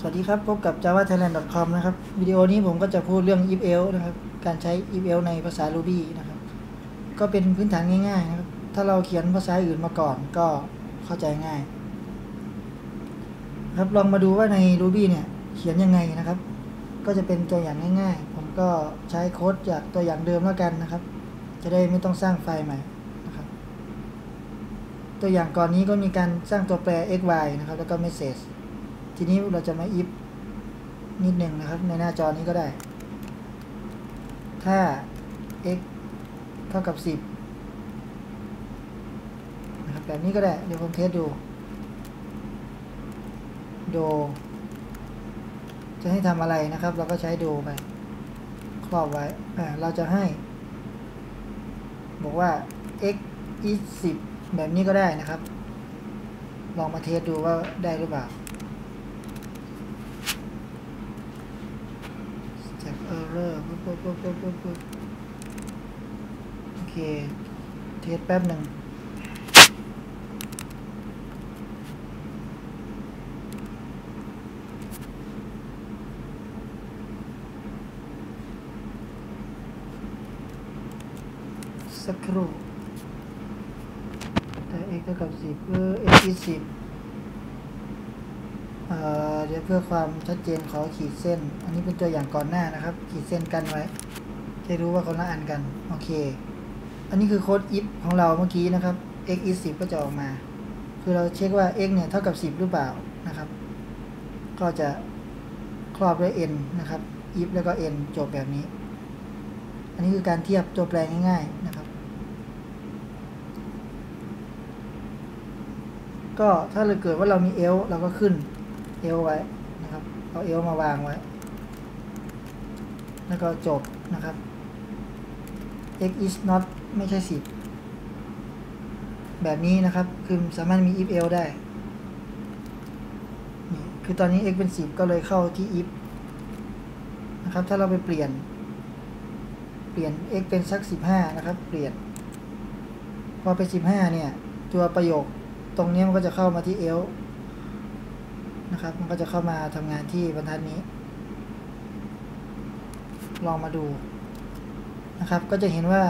สวัสดีครับ พบกับ java thailand com นะครับ วิดีโอนี้ผมก็จะพูดเรื่อง if else นะครับ การใช้ if else ในภาษา ruby นะครับ ก็เป็นพื้นฐานง่ายๆนะครับ ถ้าเราเขียนภาษาอื่นมาก่อนก็เข้าใจง่าย ครับ ลองมาดูว่าใน ruby เนี่ย เขียนยังไงนะครับ ก็จะเป็นตัวอย่างง่าย ๆ ผมก็ใช้โค้ดจากตัวอย่างเดิมแล้วกันนะครับ จะได้ไม่ต้องสร้างไฟล์ใหม่นะครับ ตัวอย่างก่อนนี้ก็มีการสร้างตัวแปร x y นะครับ แล้วก็ message ทีนี้เราจะมา if นิดหนึ่งนะครับ ในหน้าจอนี้ก็ได้ ถ้า x เท่ากับ 10นะครับแบบนี้ก็ได้ เดี๋ยวผมเทสดู โด จะให้ทำอะไรนะครับ เราก็ใช้โดไป ครอบไว้ อ่า เราจะให้ บอกว่า x is 10แบบนี้ก็ได้นะครับ ลองมาเทสดูว่าได้หรือเปล่า จาก error ปุ๊บปุ๊บปุ๊บปุ๊บปุ๊บโอเค เทสแป๊บหนึ่งสักครู่แต่ x เท่ากับ10เออ x is 10 เดี๋ยวเพื่อความชัดเจนขอขีดเส้น อันนี้เป็นตัวอย่างก่อนหน้านะครับ ขีดเส้นกันไว้จะรู้ว่าคนละอันกันโอเค อันนี้คือโค้ด if ของเราเมื่อกี้นะครับ x is 10 ก็จะออกมา คือเราเช็คว่า x เนี่ยเท่ากับ 10 หรือเปล่านะครับ ก็จะครอบด้วย n นะครับ if แล้วก็ n จบแบบนี้ อันนี้คือการเทียบตัวแปรง่าย ๆนะครับ ก็ถ้าเราเกิดว่าเรามีเอลเราก็ขึ้น เอลไว้นะครับ เอาเอลมาวางไว้ แล้วก็จบนะครับ x is not ไม่ใช่10แบบนี้นะครับ คือสามารถมี if else ได้ คือตอนนี้ x เป็น10ก็เลยเข้าที่ if นะครับ ถ้าเราไปเปลี่ยน เปลี่ยน x เป็นสัก15นะครับ เปลี่ยน พอเป็น15เนี่ย ตัวประโยคตรงนี้มันก็จะเข้ามาที่ else นะครับ มันก็จะเข้ามาทำงานที่บรรทัดนี้ ลองมาดูนะครับ ก็จะเห็นว่า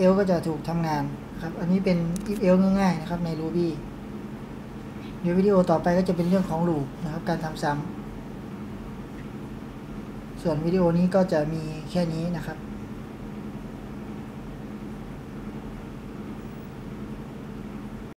else ก็จะถูกทำงานครับ อันนี้เป็น if else ง่ายๆนะครับใน ruby เดี๋ยววิดีโอต่อไปก็จะเป็นเรื่องของ loop นะครับ การทำซ้ำส่วนวิดีโอนี้ก็จะมีแค่นี้นะครับ